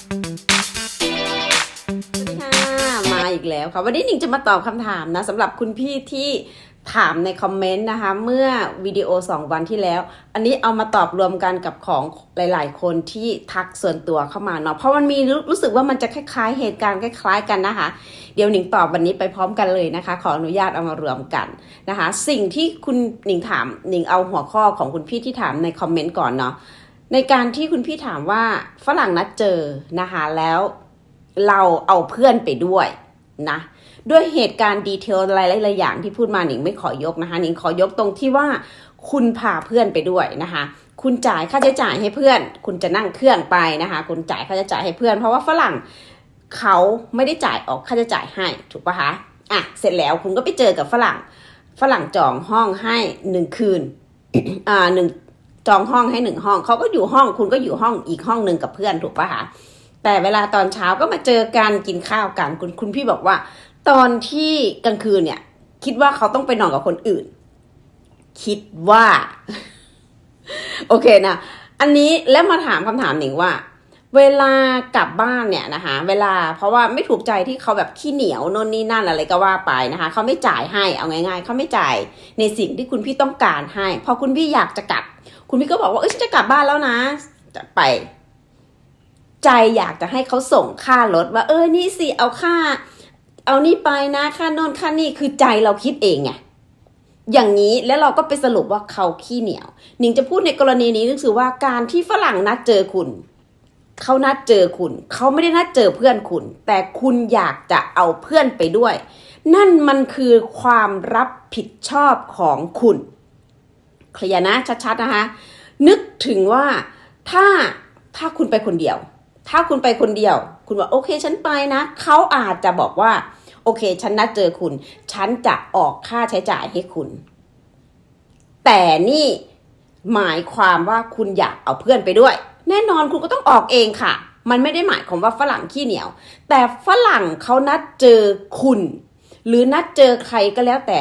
สวัสดีค่ะมาอีกแล้วค่ะ วันนี้หนิงจะมาตอบคำถามนะสำหรับคุณพี่ที่ถามในคอมเมนต์นะคะ เมื่อวิดีโอ 2 วันที่แล้ว อันนี้เอามาตอบรวมกันกับของหลาย ๆ คนที่ทักส่วนตัวเข้ามาเนาะเพราะมันมีรรู้สึกว่ามันจะคล้ายๆ เหตุการณ์คล้าย ๆ กันนะคะ เดี๋ยวหนิงตอบวันนี้ไปพร้อมกันเลยนะคะ ขออนุญาตเอามารวมกันนะคะ สิ่งที่คุณหนิงถามหนิงเอาหัวข้อของคุณพี่ที่ถามในคอมเมนต์ก่อนเนาะ ในการที่คุณพี่ถามว่าฝรั่งนัดเจอนะคะแล้วเราเอาเพื่อนไปด้วยนะด้วยเหตุการณ์ดีเทลอะไรหลายๆอย่างที่พูดมาหนิงไม่ขอยกนะคะหนิงขอยกตรงที่ว่าคุณพาเพื่อนไปด้วยนะคะ คุณจ่ายค่าใช้จ่ายให้เพื่อน คุณจะนั่งเครื่องไปนะคะ คุณจ่ายค่าใช้จ่ายให้เพื่อน เพราะว่าฝรั่งเขาไม่ได้จ่ายออกค่าใช้จ่ายให้ถูกปะคะอะเสร็จแล้วคุณก็ไปเจอกับฝรั่งฝรั่งจองห้องให้หนึ่งคืนอ่าหนึ่ง จองห้องให้หนึ่งห้องเขาก็อยู่ห้องคุณก็อยู่ห้องอีกห้องหนึ่งกับเพื่อนถูกปะคะแต่เวลาตอนเช้าก็มาเจอกันกินข้าวกันคุณคุณพี่บอกว่า ตอนที่กลางคืนเนี่ย คิดว่าเขาต้องไปนอนกับคนอื่น คิดว่า โอเคนะอันนี้แล้วมาถามคำถามหนิงว่า เวลากลับบ้านเนี่ยนะคะ เวลาเพราะว่าไม่ถูกใจที่เขาแบบขี้เหนียวโน่นนี่นั่นอะไรก็ว่าไปนะคะเขาไม่จ่ายให้เอาง่าย ๆเขาไม่จ่ายในสิ่งที่คุณพี่ต้องการให้พอคุณพี่อยากจะกลับ คุณพี่ก็บอกว่าเอ้ยฉันจะกลับบ้านแล้วนะ จะไป ใจอยากจะให้เขาส่งค่ารถว่า เออนี่สิเอาค่า เอานี่ไปนะค่าโน่นค่านี่คือใจเราคิดเองไงอย่างนี้แล้วเราก็ไปสรุปว่าเขาขี้เหนียวหนิงจะพูดในกรณีนี้นึก็คือว่าการที่ฝรั่งนัดเจอคุณเขานัดเจอคุณ เขาไม่ได้นัดเจอเพื่อนคุณ แต่คุณอยากจะเอาเพื่อนไปด้วย นั่นมันคือความรับผิดชอบของคุณ เคลียร์นะชัดๆนะคะ นึกถึงว่าถ้าถ้าคุณไปคนเดียว ถ้าคุณไปคนเดียว คุณว่าโอเคฉันไปนะเขาอาจจะบอกว่า โอเค ฉันนัดเจอคุณ ฉันจะออกค่าใช้จ่ายให้คุณ แต่นี่หมายความว่าคุณอยากเอาเพื่อนไปด้วย แน่นอนคุณก็ต้องออกเองค่ะ มันไม่ได้หมายความว่าฝรั่งขี้เหนียว แต่ฝรั่งเขานัดเจอคุณ หรือนัดเจอใครก็แล้วแต่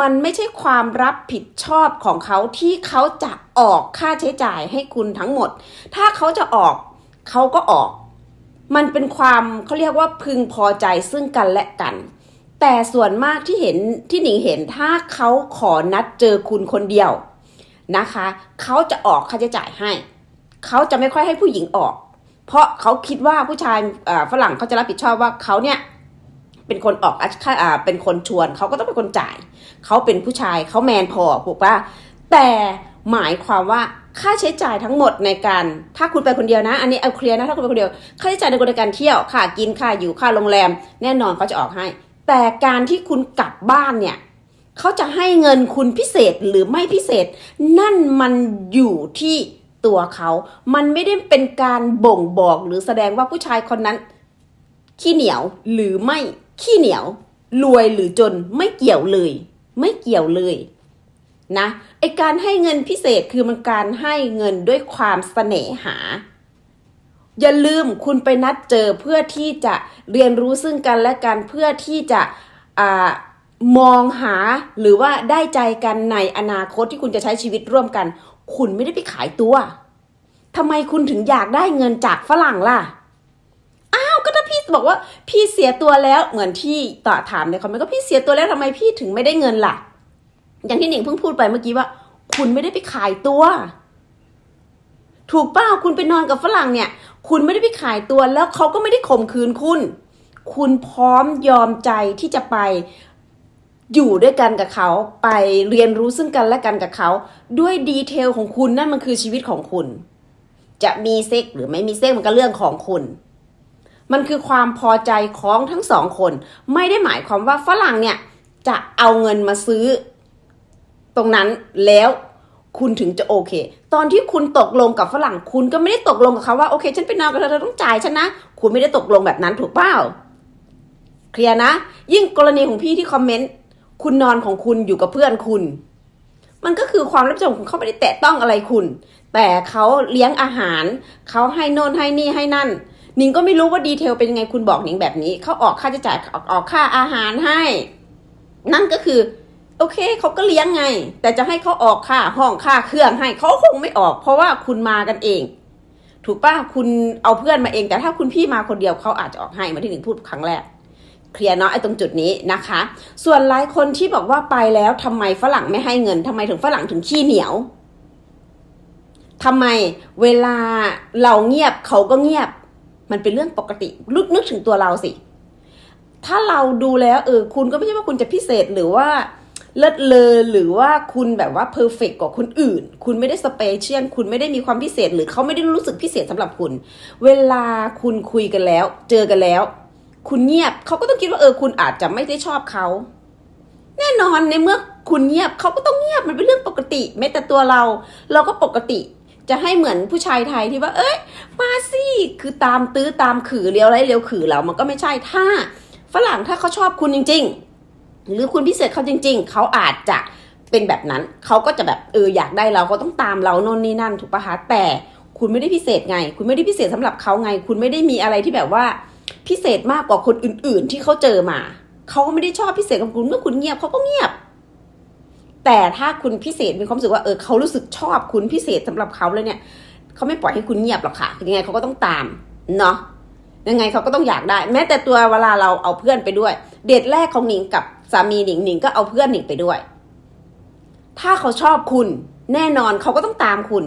มันไม่ใช่ความรับผิดชอบของเขาที่เขาจะออกค่าใช้จ่ายให้คุณทั้งหมด ถ้าเขาจะออกเขาก็ออก มันเป็นความเขาเรียกว่าพึงพอใจซึ่งกันและกัน แต่ส่วนมากที่เห็นที่หนิงเห็นถ้าเขาขอนัดเจอคุณคนเดียวนะคะ เขาจะออกค่าใช้จ่ายให้ เขาจะไม่ค่อยให้ผู้หญิงออก เพราะเขาคิดว่าผู้ชายฝรั่งเขาจะรับผิดชอบว่าเขาเนี่ย เป็นคนออกค่าอ่าเป็นคนชวนเขาก็ต้องเป็นคนจ่าย เขาเป็นผู้ชายเขาแมนพอถูกปะแต่หมายความว่าค่าใช้จ่ายทั้งหมดในการถ้าคุณไปคนเดียวนะ อันนี้เอาเคลียร์นะถ้าคุณไปคนเดียว ค่าใช้จ่ายในการเที่ยวค่ากินค่าอยู่ค่าโรงแรม แน่นอนเขาจะออกให้ แต่การที่คุณกลับบ้านเนี่ยเขาจะให้เงินคุณพิเศษหรือไม่พิเศษ นั่นมันอยู่ที่ตัวเขา มันไม่ได้เป็นการบ่งบอกหรือแสดงว่าผู้ชายคนนั้นขี้เหนียวหรือไม่ ขี้เหนียว รวยหรือจนไม่เกี่ยวเลย ไม่เกี่ยวเลยนะไอการให้เงินพิเศษคือมันการให้เงินด้วยความเสน่หา อย่าลืมคุณไปนัดเจอเพื่อที่จะเรียนรู้ซึ่งกันและกันเพื่อที่จะอมองหาหรือว่าได้ใจกันในอนาคตที่คุณจะใช้ชีวิตร่วมกัน คุณไม่ได้ไปขายตัวทำไมคุณถึงอยากได้เงินจากฝรั่งล่ะ บอกว่าพี่เสียตัวแล้วเหมือนที่ต่อถามในคอมเมนต์ก็พี่เสียตัวแล้วทำไมพี่ถึงไม่ได้เงินล่ะ อย่างที่หนิงเพิ่งพูดไปเมื่อกี้ว่า คุณไม่ได้ไปขายตัว ถูกเป้าคุณไปนอนกับฝรั่งเนี่ย คุณไม่ได้ไปขายตัวแล้วเขาก็ไม่ได้ข่มขืนคุณ คุณพร้อมยอมใจที่จะไปอยู่ด้วยกันกับเขาไปเรียนรู้ซึ่งกันและกันกับเขา ด้วยดีเทลของคุณนั่นมันคือชีวิตของคุณ จะมีเซ็กหรือไม่มีเซ็กมันก็เรื่องของคุณ มันคือความพอใจของทั้งสองคน ไม่ได้หมายความว่าฝรั่งเนี่ยจะเอาเงินมาซื้อ ตรงนั้นแล้วคุณถึงจะโอเค ตอนที่คุณตกลงกับฝรั่ง คุณก็ไม่ได้ตกลงกับเขาว่าโอเค ฉันไปนอนกับเธอเธอต้องจ่ายฉันนะ คุณไม่ได้ตกลงแบบนั้นถูกเปล่า เคลียร์นะ ยิ่งกรณีของพี่ที่คอมเมนต์ คุณนอนของคุณอยู่กับเพื่อนคุณ มันก็คือความรับผิดชอบของเขาไม่ได้แตะต้องอะไรคุณ แต่เขาเลี้ยงอาหาร เขาให้โน่นให้นี่ให้นั่น นิงก็ไม่รู้ว่าดีเทลเป็นยังไงคุณบอกนิงแบบนี้เขาออกค่าใช้จ่ายออกออกค่าอาหารให้ นั่นก็คือ โอเคเขาก็เลี้ยงไง แต่จะให้เขาออกค่าห้องค่าเครื่องให้เขาคงไม่ออก เพราะว่าคุณมากันเอง ถูกปะคุณเอาเพื่อนมาเอง แต่ถ้าคุณพี่มาคนเดียวเขาอาจจะออกให้มาที่หนึ่งพูดครั้งแรกเคลียร์เนาะไอ้ตรงจุดนี้นะคะ ส่วนหลายคนที่บอกว่าไปแล้วทำไมฝรั่งไม่ให้เงินทำไมถึงฝรั่งถึงขี้เหนียวทำไมเวลาเราเงียบเขาก็เงียบ มันเป็นเรื่องปกติลึกนึกถึงตัวเราสิ ถ้าเราดูแล้วเออคุณก็ไม่ใช่ว่าคุณจะพิเศษหรือว่าเลิศเลอหรือว่าคุณแบบว่าเพอร์เฟกกว่าคนอื่น คุณไม่ได้สเปเชียลคุณไม่ได้มีความพิเศษ หรือเขาไม่ได้รู้สึกพิเศษสำหรับคุณ เวลาคุณคุยกันแล้ว เจอกันแล้ว คุณเงียบเขาก็ต้องคิดว่าเออ คุณอาจจะไม่ได้ชอบเขาแน่นอนในเมื่อคุณเงียบเขาก็ต้องเงียบมันเป็นเรื่องปกติแม้แต่ตัวเรา เราก็ปกติ จะให้เหมือนผู้ชายไทยที่ว่า เอ้ย มาสิคือตามตื้อตามขือเลี้ยวไรเลี้ยวขือเรามันก็ไม่ใช่ถ้า ฝรั่งถ้าเขาชอบคุณจริง ๆ หรือคุณพิเศษเขาจริง ๆ เขาอาจจะเป็นแบบนั้นเขาก็จะแบบเอออยากได้เราเขาต้องตามเราโน่นนี่นั่นถูกปะคะแต่คุณไม่ได้พิเศษไง คุณไม่ได้พิเศษสำหรับเขาไง คุณไม่ได้มีอะไรที่แบบว่าพิเศษมากกว่าคนอื่น ๆ ที่เขาเจอมาเขาก็ไม่ได้ชอบพิเศษกับคุณเมื่อคุณเงียบเขาก็เงียบ แต่ถ้าคุณพิเศษมีความรู้สึกว่าเออเขารู้สึกชอบคุณพิเศษสำหรับเขาเลยเนี่ยเขาไม่ปล่อยให้คุณเงียบหรอกค่ะยังไงเขาก็ต้องตามเนาะยังไงเขาก็ต้องอยากได้ แม้แต่ตัวเวลาเราเอาเพื่อนไปด้วย เดทแรกของหนิงกับสามีหนิงหนิงก็เอาเพื่อนหนิงไปด้วย ถ้าเขาชอบคุณ แน่นอนเขาก็ต้องตามคุณ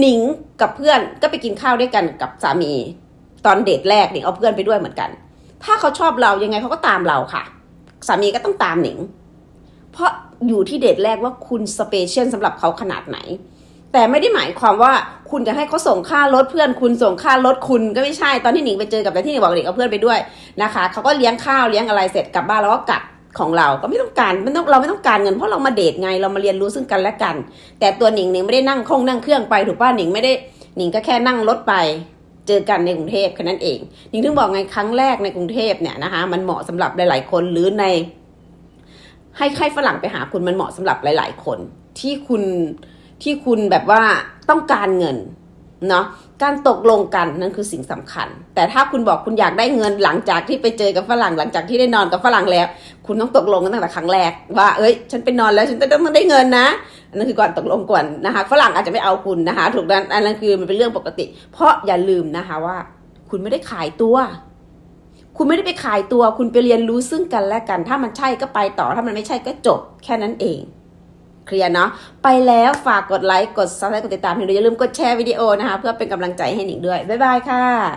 หนิงกับเพื่อนก็ไปกินข้าวด้วยกันกับสามี ตอนเดทแรกหนิงเอาเพื่อนไปด้วยเหมือนกัน ถ้าเขาชอบเรายังไงเขาก็ตามเราค่ะ สามีก็ต้องตามหนิง เพราะ อยู่ที่เดทแรกว่าคุณสเปเชียลสำหรับเขาขนาดไหน แต่ไม่ได้หมายความว่าคุณจะให้เขาส่งค่ารถเพื่อนคุณส่งค่ารถคุณก็ไม่ใช่ตอนที่หนิงไปเจอกับแต่ที่หนิงบอกหนิงเอาเพื่อนไปด้วยนะคะเขาก็เลี้ยงข้าวเลี้ยงอะไรเสร็จกลับบ้านแล้วก็กลับของเราก็ไม่ต้องการไม่ต้องเราไม่ต้องการเงินเพราะเรามาเดทไงเรามาเรียนรู้ซึ่งกันและกัน แต่ตัวหนิงหนิงไม่ได้นั่งคงนั่งเครื่องไปถูกป่ะหนิงไม่ได้หนิงก็แค่นั่งรถไปเจอกันในกรุงเทพแค่นั้นเองหนิงถึงบอกไงครั้งแรกในกรุงเทพเนี่ยนะคะมันเหมาะสำหรับหลาย ๆ คนหรือใน ให้ใครฝรั่งไปหาคุณมันเหมาะสำหรับหลาย ๆ คนที่คุณที่คุณแบบว่าต้องการเงินเนาะการตกลงกันนั่นคือสิ่งสำคัญ แต่ถ้าคุณบอกคุณอยากได้เงินหลังจากที่ไปเจอกับฝรั่งหลังจากที่ได้นอนกับฝรั่งแล้ว คุณต้องตกลงกันตั้งแต่ครั้งแรกว่าเอ้ย ฉันไปนอนแล้วฉันต้องได้เงินนะอันนั้นคือก่อนตกลงก่อนนะคะฝรั่งอาจจะไม่เอาคุณนะคะ ถูกนั้นอันนั้นคือมันเป็นเรื่องปกติ เพราะอย่าลืมนะคะว่า คุณไม่ได้ขายตัว คุณไม่ได้ไปขายตัว คุณไปเรียนรู้ซึ่งกันและกัน ถ้ามันใช่ก็ไปต่อ ถ้ามันไม่ใช่ก็จบ แค่นั้นเอง เคลียร์เนาะ ไปแล้วฝากกดไลค์ กดซับสไครต์กดติดตามให้ด้วยอย่าลืมกดแชร์วิดีโอนะคะ เพื่อเป็นกำลังใจให้หนิงด้วย บ๊ายบายค่ะ